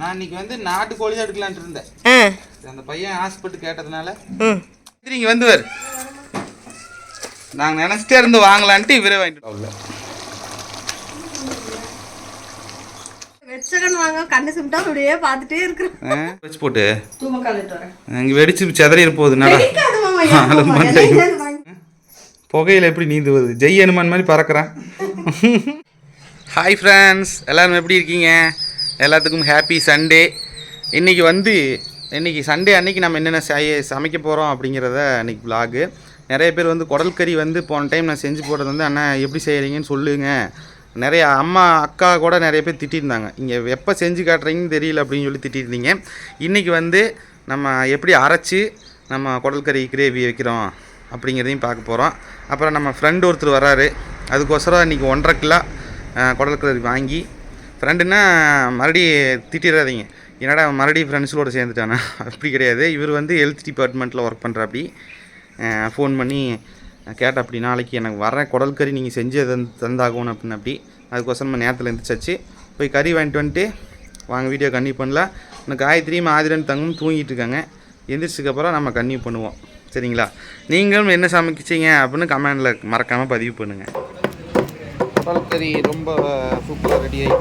நான் இன்னைக்கு வந்து நாட்டு கோழி தான் எடுக்கலான்ட்டு இருந்தேன். அந்த பையன் ஆசைப்பட்டு கேட்டதுனால இங்க வந்து வர் நாங்கள் நினச்சிட்டே இருந்து வாங்கலான்ட்டு இவரே வாங்கிட்டு வச்சு போட்டு. இங்கே வெடிச்சு செதறி போகுது. புகையில எப்படி நீந்துவது? ஜெய் அனுமான் மாதிரி பறக்கிறேன். ஹாய் ஃப்ரெண்ட்ஸ் எல்லாரும் எப்படி இருக்கீங்க? எல்லாத்துக்கும் ஹாப்பி சண்டே இன்றைக்கி வந்து இன்றைக்கி சண்டே அன்னைக்கு நம்ம என்னென்ன செய்ய சமைக்க போகிறோம் அப்படிங்கிறத அன்றைக்கி vlog. நிறைய பேர் வந்து குடல் கறி வந்து போன டைம் நான் செஞ்சு போடுறது வந்து அண்ணா எப்படி செய்கிறீங்கன்னு சொல்லுங்கள் நிறைய அம்மா அக்கா கூட நிறைய பேர் திட்டிருந்தாங்க. இங்கே எப்போ செஞ்சு காட்டுறீங்கன்னு தெரியல அப்படின்னு சொல்லி திட்டிருந்தீங்க. இன்றைக்கி வந்து நம்ம எப்படி அரைச்சி நம்ம குடல் கறி கிரேவி வைக்கிறோம் அப்படிங்கிறதையும் பார்க்க போகிறோம் அப்புறம் நம்ம ஃப்ரெண்டு ஒருத்தர் வராரு அதுக்கோசரம் இன்றைக்கி ஒன்றரை கிலோ குடல் கறி வாங்கி ஃப்ரெண்டுன்னா மறுபடி திட்டிடாதீங்க என்னடா மறுபடியும் ஃப்ரெண்ட்ஸோடு சேர்ந்துட்டானா? அப்படி கிடையாது. இவர் வந்து ஹெல்த் டிபார்ட்மெண்ட்டில் ஒர்க் பண்ணுறாப்படி ஃபோன் பண்ணி கேட்ட அப்படி நாளைக்கு எனக்கு வர குடல் கறி நீங்கள் செஞ்சு தந் தந்தாகணும் அப்படின்னு அப்படி அதுக்கோசரம் நம்ம நேரத்தில் எழுந்திரிச்சாச்சு போய் கறி வாங்கிட்டு வந்துட்டு வாங்க வீடியோ கன்னியூ பண்ணலாம். எனக்கு காயத்ரி மாதிரன் தங்கும் தூங்கிட்டு இருக்காங்க. எந்திரிச்சதுக்கப்புறம் நம்ம கன்னியூ பண்ணுவோம். சரிங்களா? நீங்களும் என்ன சமைச்சிங்க அப்படின்னு கமெண்டில் மறக்காமல் பதிவு பண்ணுங்கள் குடல் கறி ரொம்ப சூப்பராக ரெடி ஆகி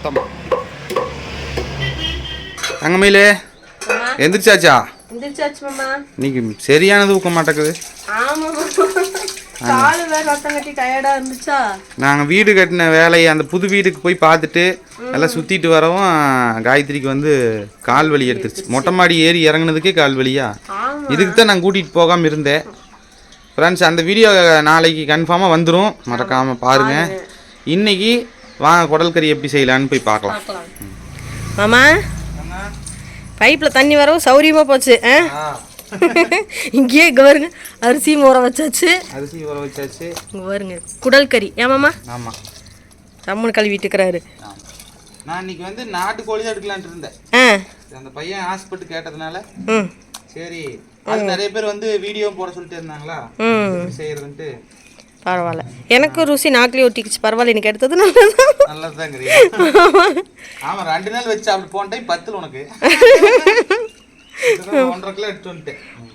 ரத்தம் தங்கமயிலே எந்திரிச்சாச்சா இன்னைக்கு சரியான தூக்க மாட்டேங்குது நாங்கள் வீடு கட்டின வேலையை அந்த புது வீட்டுக்கு போய் பார்த்துட்டு எல்லாம் சுற்றிட்டு வரவும் காயத்ரிக்கு வந்து கால் வலி எடுத்துருச்சு மொட்டை மாடி ஏறி இறங்குனதுக்கே கால் வலியா இதுக்கு தான் நான் கூட்டிகிட்டு போகாமல் இருந்தேன் ஃப்ரெண்ட்ஸ் அந்த வீடியோ நாளைக்கு கன்ஃபார்மாக வந்துடும் மறக்காமல் பாருங்கள் இன்னைக்கு வாங்க குடல் கறி எப்படி செய்யலான்னு போய் பார்க்கலாம். மாமா பைப்பில் தண்ணி வரவும் சௌரியமா போச்சு ஆ? இங்கேயே இங்கே பாருங்க அரிசி ஊற வச்சாச்சு. அரிசி ஊற வச்சாச்சு. இங்கே பாருங்க குடல் கறி. ஏமாம்மா ஆமாம் தம்முன்னு கழுவிட்டு இருக்கிறாரு. நான் இன்னைக்கு வந்து நாட்டு கோழி தான் எடுக்கலான்ட்டு இருந்தேன். அந்த பையன் ஆசைப்பட்டு கேட்டதுனால ம். சரி அது நிறைய பேர் வந்து வீடியோ போட சொல்லிட்டு இருந்தாங்களா? செய்யறதுன்ட்டு. பரவாயில்ல. எனக்கு ருசி நாக்கிலே ஒட்டிக்கிச்சு. பரவாயில்ல எனக்கு எடுத்தது நல்லது நல்லதுதான் ஆமா ரெண்டு நாள் வச்சு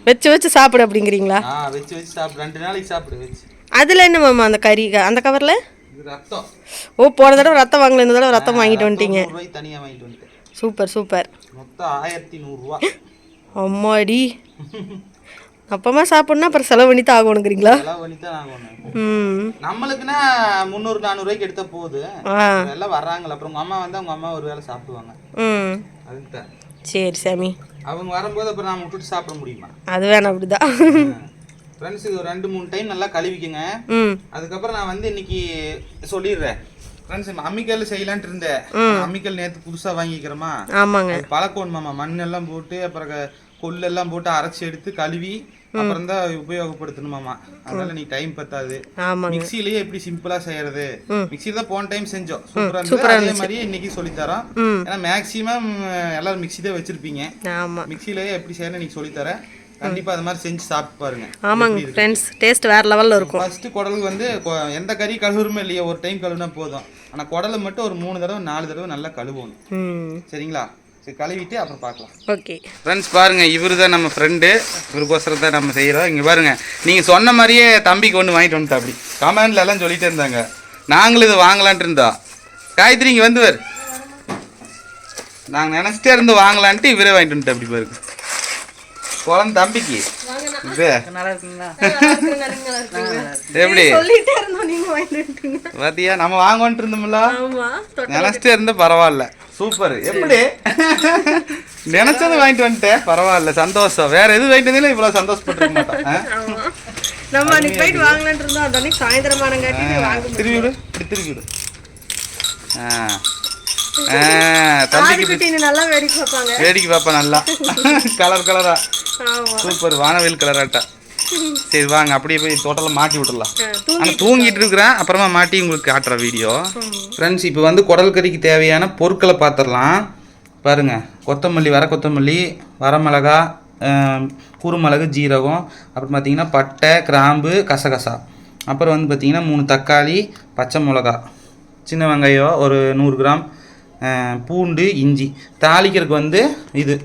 வச்சு வச்சு சாப்பிடு அப்படிங்கிறீங்களா? ஆ வச்சு வச்சு சாப்பிடு. ரெண்டு நாளைக்கு சாப்பிடு வச்சு. அதில் என்ன மாமா அந்த கறி? அந்த கவரில் ஓ போன தடவை ரத்தம் வாங்கல இந்த தடவை ரத்தம் வாங்கிட்டு வந்துட்டீங்க. Super super. மொத்தம் ஆயிரத்தி நூறுரூவா அம்மாடி. அப்பமா சாப்பிட்ணுன்னா அப்புறம் செலவு பண்ணி தான் ஆகணுங்கிறீங்களா ம். நம்மளுக்குன்னா முந்நூறு நானூறுரூவாய்க்கு எடுத்தா போகுது. எல்லாம் வர்றாங்களா அப்புறம் உங்க அம்மா வந்து அவங்க அம்மா ஒரு வேளை சாப்பிடுவாங்க. ம். சரி சாமி. அவங்க வரும்போது அப்புறம் நாம விட்டுட்டு சாப்பிட முடியுமா? அது வேணாம் அப்படிதான். ஃப்ரெண்ட்ஸ் இது ஒரு ரெண்டு மூணு டைம் நல்லா கழுவிக்கங்க. அதுக்கப்புறம் நான் வந்து இன்னைக்கு சொல்லிடுறேன். ஃப்ரெண்ட்ஸ் அம்மிக்கல் செய்யலான்ட்டு இருந்தேன். அம்மிக்கல் நேற்று புதுசாக வாங்கிக்கிறோமா? ஆமாங்க. அது பழக்கணுமாம்மா மண்ணெல்லாம் போட்டு அப்புறம் க- கொள்ளெல்லாம் போட்டு அரைச்சி எடுத்து கழுவி அப்புறம் தான் உபயோகப்படுத்தணுமாமா. அதனால நீ டைம் பத்தாது. மிக்சிலேயே எப்படி சிம்பிளா செய்யறது? மிக்சில தான் போன டைம் செஞ்சோம். சூப்பரா இருந்தது. அதே மாதிரியே இன்னைக்கு சொல்லி தரோம் ஏன்னா மேக்ஸிமம் எல்லாரும் மிக்சி தான் வச்சிருப்பீங்க. மிக்சிலேயே எப்படி செய்யணும் இன்னைக்கு சொல்லி தரேன் கண்டிப்பா அது மாதிரி செஞ்சு சாப்பிட்டு பாருங்க. ஆமாங்க ஃப்ரெண்ட்ஸ் டேஸ்ட் வேறு லெவலில் இருக்கும். ஃபர்ஸ்ட் குடலுக்கு வந்து எந்த கறி கழுவுறமே இல்லையா ஒரு டைம் கழுவுனா போதும். ஆனா குடலை மட்டும் ஒரு மூணு தடவை நாலு தடவை நல்லா கழுவணும். சரிங்களா? சரி கழுவிட்டு அப்புறம் பார்க்கலாம். ஓகே. ஃப்ரெண்ட்ஸ் பாருங்க இவரு தான் நம்ம ஃப்ரெண்டு இவருக்கோசரம் தான் நம்ம செய்கிறோம் இங்கே பாருங்க நீங்கள் சொன்ன மாதிரியே தம்பிக்கு ஒன்று வாங்கிட்டு வந்துட்டா அப்படி. கமெண்ட்ல எல்லாம் சொல்லிட்டே இருந்தாங்க. நாங்களும் இது வாங்கலான்ட்டு இருந்தோம். காயத்ரி இங்கே வந்து வர் நாங்கள் நினச்சிட்டே இருந்து வாங்கலான்ட்டு இவரே வாங்கிட்டு வந்துட்டா அப்படி பாருங்க. குழந்தை தம்பிக்கு. இது. எப்படி? சொல்லிட்டே இருந்தோம் நீங்க வாங்கிட்டு வந்துட்டீங்க. பாத்தியா நம்ம வாங்கன்ட்டு இருந்தோம்ல? ஆமா நினச்சிட்டே இருந்தா பரவாயில்ல. சூப்பர். எப்படி? நினைச்சது வாங்கிட்டு வந்துட்டேன் பரவாயில்ல சந்தோஷம். வேற எது வாங்கிட்டு வந்தாலும் இவ்வளவு சந்தோஷப்பட்டிருக்க மாட்டேன் நம்ம அன்னைக்கு போயிட்டு வாங்கலாம்னு இருந்தோம் அது அன்னைக்கு சாயந்தரமானங்காட்டி வாங்க திருப்பி விடு இப்படி திருப்பி விடு. ஆ. ஆ, தம்பிக்கு இப்படி குட்டின்னு நல்லா வேடிக்கை பார்ப்பாங்க. வேடிக்கை பாப்பா நல்லா. கலர் கலரா சூப்பர் வானவில் கலராட்டா சரி வாங்க அப்படியே போய் தோட்டத்தில் மாட்டி தூ- ஆனால் தூங்கிட்டு இருக்கிறேன். அப்புறமா மாட்டி உங்களுக்கு காட்டுற வீடியோ ஃப்ரெண்ட்ஸ் இப்போ வந்து குடல் கறிக்கு தேவையான பொருட்களை பார்த்துடலாம். பாருங்க கொத்தமல்லி வர கொத்தமல்லி வரமிளகா குறுமிளகு ஜீரகம் அப்புறம் பார்த்தீங்கன்னா பட்டை கிராம்பு கசகசா. அப்புறம் வந்து பார்த்தீங்கன்னா மூணு தக்காளி பச்சை மிளகா. சின்ன வெங்காயம் ஒரு நூறு கிராம். பூண்டு இஞ்சி. தாளிக்கிறதுக்கு வந்து இது.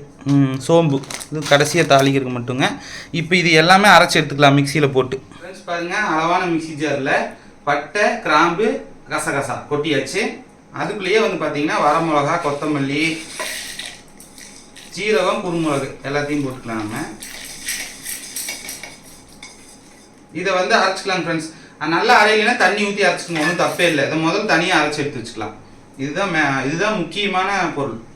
சோம்பு. இது கடைசியாக தாளிக்கிறதுக்கு மட்டுங்க. இப்போ இது எல்லாமே அரைச்சி எடுத்துக்கலாம் மிக்சியில் போட்டு. ஃப்ரெண்ட்ஸ் பாருங்கள் அளவான மிக்ஸி ஜாரில் பட்டை கிராம்பு கசகசா கொட்டியாச்சு. அதுக்குள்ளேயே வந்து பார்த்தீங்கன்னா வரமிளகா கொத்தமல்லி ஜீரகம் குருமிளகு எல்லாத்தையும் போட்டுக்கலாம் நம்ம. இதை வந்து அரைச்சிக்கலாம் ஃப்ரெண்ட்ஸ் நல்லா அரையிலனா தண்ணி ஊற்றி அரைச்சிக்கணும். ஒன்றும் தப்பே இல்லை. இதை முதல்ல தனியாக அரைச்சி எடுத்து வச்சுக்கலாம். இதுதான் மே- இதுதான் முக்கியமான பொருள்.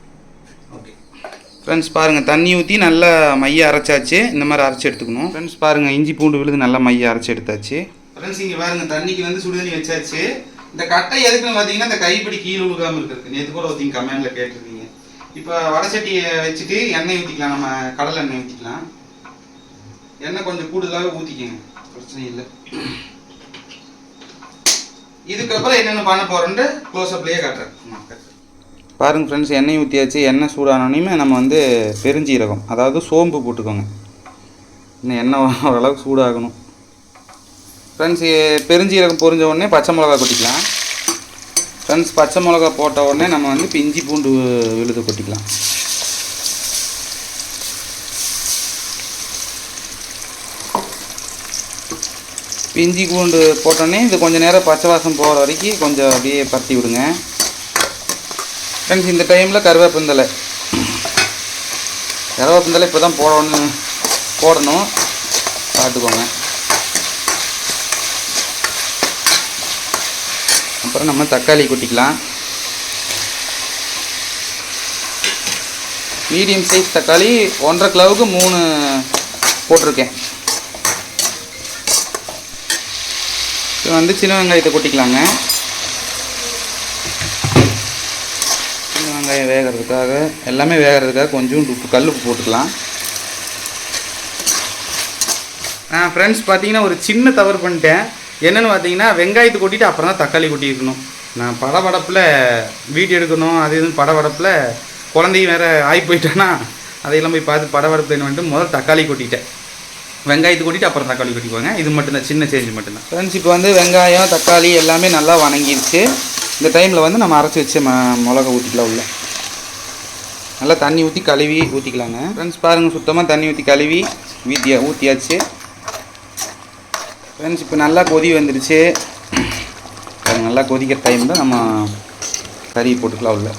ஃப்ரெண்ட்ஸ் பாருங்கள் தண்ணி ஊற்றி நல்லா மைய அரைச்சாச்சு. இந்த மாதிரி அரைச்சி எடுத்துக்கணும். ஃப்ரெண்ட்ஸ் பாருங்கள் இஞ்சி பூண்டு விழுது நல்லா மைய அரைச்சி எடுத்தாச்சு. ஃப்ரெண்ட்ஸ் இங்கே பாருங்கள் தண்ணிக்கு வந்து சுடுதண்ணி வச்சாச்சு. இந்த கட்டை எதுக்குன்னு பார்த்தீங்கன்னா இந்த கைப்பிடி கீழே விழுகாமல் இருக்கிறது நேற்று கூட ஒருத்தங்க கமெண்டில் கேட்டிருக்கீங்க இப்போ வடசட்டியை வச்சுட்டு எண்ணெய் ஊற்றிக்கலாம் நம்ம கடலை எண்ணெய் ஊற்றிக்கலாம் எண்ணெய் கொஞ்சம் கூடுதலாகவே ஊற்றிக்கோங்க பிரச்சனை இல்லை. இதுக்கப்புறம் என்னென்ன பண்ண போகிறோன்ட்டு க்ளோஸ்அப்லேயே காட்டுறேன். பாருங்கள் ஃப்ரெண்ட்ஸ் எண்ணெய் ஊற்றியாச்சு எண்ணெய் சூடானோனையுமே நம்ம வந்து பெருஞ்சீரகம் அதாவது சோம்பு போட்டுக்கோங்க. இன்னும் எண்ணெய் ஓரளவுக்கு சூடாகணும். ஃப்ரெண்ட்ஸ் பெருஞ்சீரகம் பொரிஞ்ச உடனே பச்சை மிளகா கொட்டிக்கலாம். ஃப்ரெண்ட்ஸ் பச்சை மிளகா போட்ட உடனே நம்ம வந்து இப்போ இஞ்சி பூண்டு விழுது கொட்டிக்கலாம். பிஞ்சி இஞ்சி பூண்டு போட்டோன்னே இது கொஞ்சம் நேரம் பச்சை வாசம் போகிற வரைக்கும் கொஞ்சம் அப்படியே பரத்தி விடுங்க. ஃப்ரெண்ட்ஸ் இந்த டைமில் கருவேப்பந்தலை. கருவேப்பந்தலை இப்போ தான் போடணும். போடணும் பார்த்துக்கோங்க. அப்புறம் நம்ம தக்காளி கொட்டிக்கலாம். மீடியம் சைஸ் தக்காளி ஒன்றரை கிலோவுக்கு மூணு போட்டிருக்கேன். இப்போ வந்து சின்ன வெங்காயத்தை கொட்டிக்கலாங்க. வெங்காயம் வேகிறதுக்காக எல்லாமே வேகிறதுக்காக கொஞ்சம் உப்பு கல் உப்பு போட்டுக்கலாம். ஆ ஃப்ரெண்ட்ஸ் பார்த்தீங்கன்னா ஒரு சின்ன தவறு பண்ணிட்டேன். என்னென்னு பார்த்தீங்கன்னா வெங்காயத்தை கொட்டிட்டு அப்புறம் தான் தக்காளி கொட்டியிருக்கணும். நான் படபடப்பில் வீடியோ எடுக்கணும் அது இதுன்னு படபடப்பில் குழந்தையும் வேறு ஆகி போயிட்டேன்னா அதையெல்லாம் போய் பார்த்து படபடப்பு என்ன வந்துட்டு முதல்ல தக்காளி கொட்டிட்டேன். வெங்காயத்தை கொட்டிட்டு அப்புறம் தக்காளி கொட்டிக்குவாங்க. இது மட்டும்தான் சின்ன சேஞ்ச் மட்டும்தான். ஃப்ரெண்ட்ஸ் இப்போ வந்து வெங்காயம் தக்காளி எல்லாமே நல்லா வணங்கிருச்சு. இந்த டைமில் வந்து நம்ம அரைச்சி வச்சு ம மிளகா ஊற்றிக்கலாம் உள்ள. நல்லா தண்ணி ஊற்றி கழுவி ஊற்றிக்கலாங்க ஃப்ரெண்ட்ஸ் பாருங்கள் சுத்தமாக தண்ணி ஊற்றி கழுவி ஊற்றியா ஊற்றியாச்சு ஃப்ரெண்ட்ஸ் இப்போ நல்லா கொதி வந்துடுச்சு அது நல்லா கொதிக்கிற டைம் தான் நம்ம கறி போட்டுக்கலாம் உள்ள.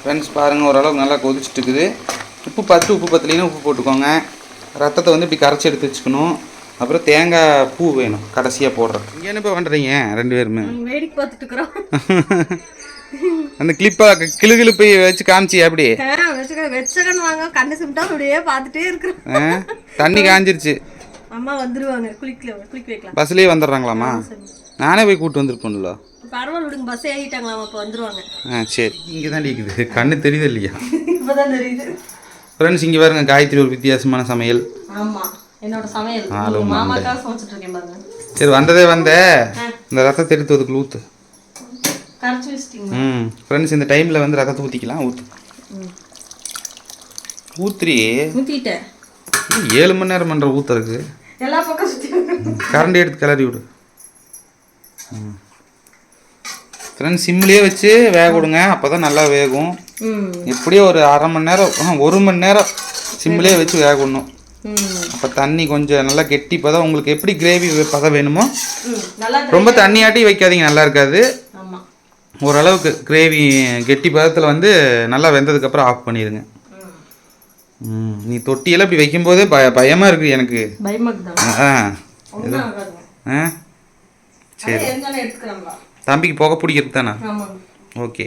ஃப்ரெண்ட்ஸ் பாருங்கள் ஓரளவுக்கு நல்லா கொதிச்சுட்டு இருக்குது. உப்பு பத்து உப்பு பத்தலைன்னா உப்பு போட்டுக்கோங்க. ரத்தத்தை வந்து இப்படி கரைச்சி எடுத்து வச்சுக்கணும். அப்புறம் தேங்காய் பூ வேணும் கடைசியாக போடுறோம் இங்கே என்ன இப்போ பண்ணுறீங்க ரெண்டு பேருமே. வேடிக்கை பார்த்துட்டு இருக்கிறோம். அந்த கிளிப்பாக கிளு கிளிப்பை வச்சு காமிச்சி அப்படி? வச்சுக்க வச்சகன் வாங்க. கண்ணு சிமிட்டா அப்படியே பார்த்துட்டே இருக்கிறோம். ஆ? தண்ணி காஞ்சிருச்சு. அம்மா வந்துருவாங்க. குளிக்கல குளிக்க வைக்கலாம். பஸ்லேயே வந்துடுறாங்களாம்மா? சரி. நானே போய் கூப்பிட்டு வந்திருப்பேன்ல. பரவாயில்ல விடுங்க பஸ் ஏறிட்டாங்களாம் அப்போ வந்துருவாங்க. ஆ சரி. இங்கே தான் இருக்குது கண்ணு தெரியுது இல்லையா? இப்பதான் தெரியுது. ஃப்ரெண்ட்ஸ் இங்கே பாருங்க காயத்ரி ஒரு வித்தியாசமான சமையல். ஆமா. என்னோட சமையல். ஆளு உங்க மாமாக்காக சமைச்சிட்டு இருக்கேன் பாருங்க. சரி வந்ததே வந்த. இந்த ரத்தத்தை எடுத்து கரைச்சி வச்சிட்டீங்க ம். ஃப்ரெண்ட்ஸ் இந்த டைமில் வந்து ரத்தத்தை ஊற்றிக்கலாம் ஊற்று ஊத்துரி ஊத்திட்டேன். ஏழு மணி நேரம் பண்ணுற ஊற்றுறதுக்கு எல்லா பக்கம் சுத்தி கரண்டி எடுத்து கிளறி விடு. ஃப்ரெண்ட்ஸ் சிம்லேயே வச்சு வேக விடுங்க. அப்போ தான் நல்லா வேகும். ம். எப்படியோ ஒரு அரை மணி நேரம் ஒரு மணி நேரம் சிம்லேயே வச்சு வேக விடணும். ம் அப்போ தண்ணி கொஞ்சம் நல்லா கெட்டி பதம் உங்களுக்கு எப்படி கிரேவி பதம் வேணுமோ? ரொம்ப தண்ணியாட்டி வைக்காதீங்க நல்லா இருக்காது. ஓரளவுக்கு கிரேவி கெட்டி பதத்தில் வந்து நல்லா வெந்ததுக்கப்புறம் ஆஃப் பண்ணிடுங்க. நீ தொட்டியெல்லாம் இப்படி வைக்கும்போதே பய பயமாக இருக்குது எனக்கு. ஆ ஆ. சரி. தம்பிக்கு புகை பிடிக்கிறது தானே? ஓகே.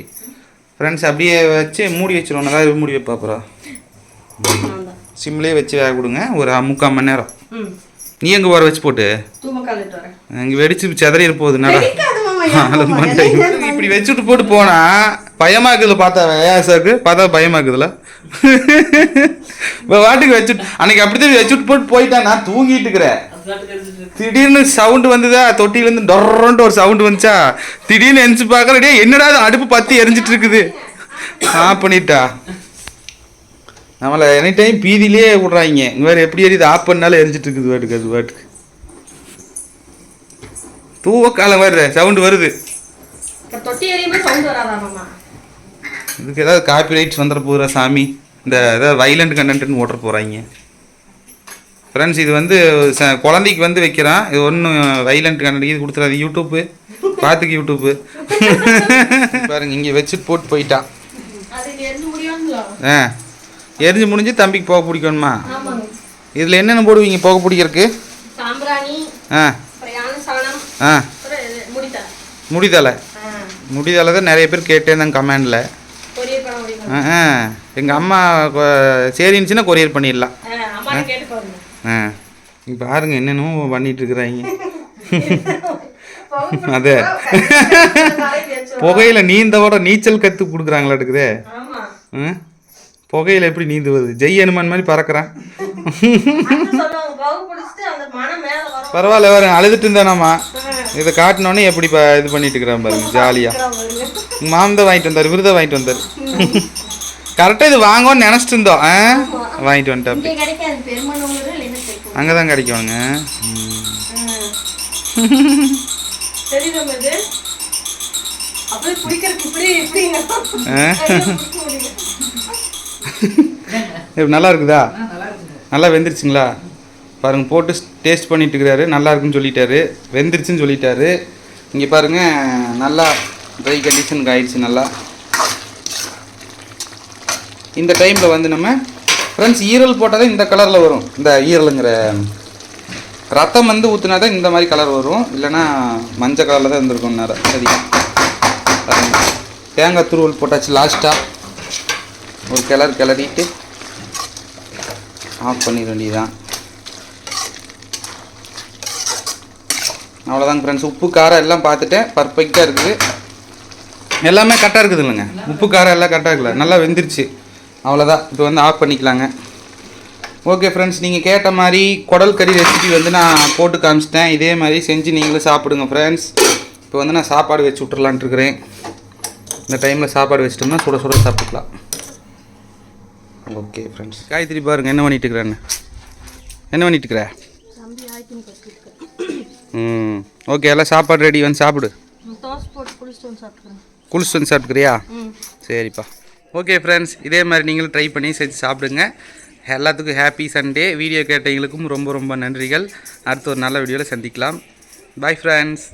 ஃப்ரெண்ட்ஸ் அப்படியே வச்சு மூடி வச்சிருவோம். நல்லா மூடி வைப்பா அப்புறம். சிம்லேயே வச்சு வேக கொடுங்க. ஒரு முக்கால் மணி நேரம். நீ எங்கே வர வச்சு போட்டு? இங்கே வெடிச்சு செதறிட போகுது நல்லா. இப்படி வச்சுட்டு போட்டு போனா பயமா இருக்குதுல பார்த்தா வேசாக்கு பார்த்தா பயமா இருக்குதுல வாட்டுக்கு வச்சுட்டு அன்னைக்கு அப்படித்தான் வச்சுட்டு போட்டு போயிட்டேன். நான் தூங்கிட்டு இருக்கிறேன். திடீர்னு சவுண்டு வந்ததா? தொட்டிலேருந்து டொரன்ட்டு ஒரு சவுண்டு வந்துச்சா? திடீர்னு எந்திச்சு பார்க்கற டேய் என்னடா அடுப்பு பத்தி எரிஞ்சிட்டு இருக்குது. ஆஃப் பண்ணிட்டா? நம்மளை எனி டைம் பீதியிலே விட்றாங்க. இங்க வேறு எப்படி எரியுது ஆஃப் பண்ணாலும் எரிஞ்சிட்டு இருக்குது வாட்டுக்கு அது வாட்டுக்கு தூவக்காலம் வருது. சவுண்டு வருது இதுக்கு ஏதாவது காப்பி ரைட்ஸ் வந்துட போகிறா சாமி. இந்த ஏதாவது வைலண்ட் கண்டென்ட்னு ஓட்டுற போகிறாங்க ஃப்ரெண்ட்ஸ் இது வந்து ச- குழந்தைக்கு வந்து வைக்கிறான். இது ஒன்றும் வைலண்ட் கண்டென்ட் இது கொடுத்துறாது. யூடியூப்பு பார்த்துக்கு யூடியூப்பு பாருங்க இங்கே வச்சுட்டு போட்டு போயிட்டான். ஆ. எரிஞ்சு முடிஞ்சு தம்பிக்கு போக பிடிக்கணுமா? இதில் என்னென்ன போடுவீங்க போக பிடிக்கிறதுக்கு? ஆ. ஆ. முடிதலை ஆ. முடிதலை தான் நிறைய பேர் கேட்டேன் கமெண்டில். ஆ எங்கள் அம்மா சரின்னுச்சுன்னா கொரியர் பண்ணிடலாம். ஆ கேட்டு பாருங்க. ஆ. என்னென்னமோ பண்ணிட்டு இருக்கிறாங்க. அதே. புகையில நீந்தவோட நீச்சல் கத்து கொடுக்குறாங்களா இருக்குதே ம்? புகையில எப்படி நீந்துவது? ஜெய் அனுமான் மாதிரி பறக்கிறான். பரவாயில்ல வர அழுதுட்டு இருந்தானாமா இதை காட்டினோடனே எப்படி இது பண்ணிட்டு இருக்கிறான் பாருங்க ஜாலியா. உங்க மாமன் தான் வாங்கிட்டு வந்தார் விருதை வாங்கிட்டு வந்தார். கரெக்டாக இது வாங்குவோன்னு நினச்சிட்டு இருந்தோம். ஆ? வாங்கிட்டு வந்துட்டா இங்கே கிடைக்காது பெருமனூர் இல்லைன்னா தைக்கும் அங்கே தான் கிடைக்குவாங்க அப்படியே நல்லா இருக்குதா? நல்லா வெந்துருச்சுங்களா? பாருங்க போட்டு டேஸ்ட் பண்ணிட்டு இருக்கிறாரு நல்லா இருக்குன்னு சொல்லிட்டாரு. வெந்துருச்சுன்னு சொல்லிட்டாரு. இங்கே பாருங்க நல்லா ட்ரை கண்டிஷனுக்கு ஆயிடுச்சு நல்லா. இந்த டைமில் வந்து நம்ம ஃப்ரெண்ட்ஸ் ஈரல் போட்டால் தான் இந்த கலரில் வரும். இந்த ஈரலுங்கிற ரத்தம் வந்து ஊற்றினா தான் இந்த மாதிரி கலர் வரும். இல்லைன்னா மஞ்சள் கலரில் தான் இருந்திருக்கும் நேரம். சரி பாருங்க. தேங்காய் துருவல் போட்டாச்சு லாஸ்ட்டாக ஒரு கிளறு கிளறிட்டு ஆஃப் பண்ணிட வேண்டியதுதான். அவ்வளோதாங்க ஃப்ரெண்ட்ஸ் உப்பு காரம் எல்லாம் பார்த்துட்டேன். பர்ஃபெக்டாக இருக்குது. எல்லாமே கரெக்டாக இருக்குது இல்லைங்க. உப்பு காரம் எல்லாம் கரெக்டாக இருக்குல்ல நல்லா வெந்துருச்சு. அவ்வளோதான் இப்போ வந்து ஆஃப் பண்ணிக்கலாங்க. ஓகே ஃப்ரெண்ட்ஸ் நீங்கள் கேட்ட மாதிரி குடல் கறி ரெசிபி வந்து நான் போட்டு காமிச்சிட்டேன். இதே மாதிரி செஞ்சு நீங்களும் சாப்பிடுங்க ஃப்ரெண்ட்ஸ் இப்போ வந்து நான் சாப்பாடு வச்சு விட்றலான்ட்டுருக்குறேன் இந்த டைமில் சாப்பாடு வச்சிட்டோம்னா சுட சுட சாப்பிட்டுக்கலாம். ஓகே ஃப்ரெண்ட்ஸ் காயத்ரி பாருங்க என்ன பண்ணிட்டு இருக்கிறேன்னு என்ன பண்ணிட்டு இருக்கிற ம் ஓகே எல்லாம் சாப்பாடு ரெடி வந்து சாப்பிடு. குளிச்சுட்டு வந்து சாப்பிட்டுக்கிறியா? சரிப்பா. ஓகே ஃப்ரெண்ட்ஸ் இதே மாதிரி நீங்களும் ட்ரை பண்ணி செஞ்சு சாப்பிடுங்க. எல்லாத்துக்கும் ஹாப்பி சண்டே வீடியோ கேட்டவங்களுக்கும் ரொம்ப ரொம்ப நன்றிகள். அடுத்த ஒரு நல்ல வீடியோவில் சந்திக்கலாம். Bye friends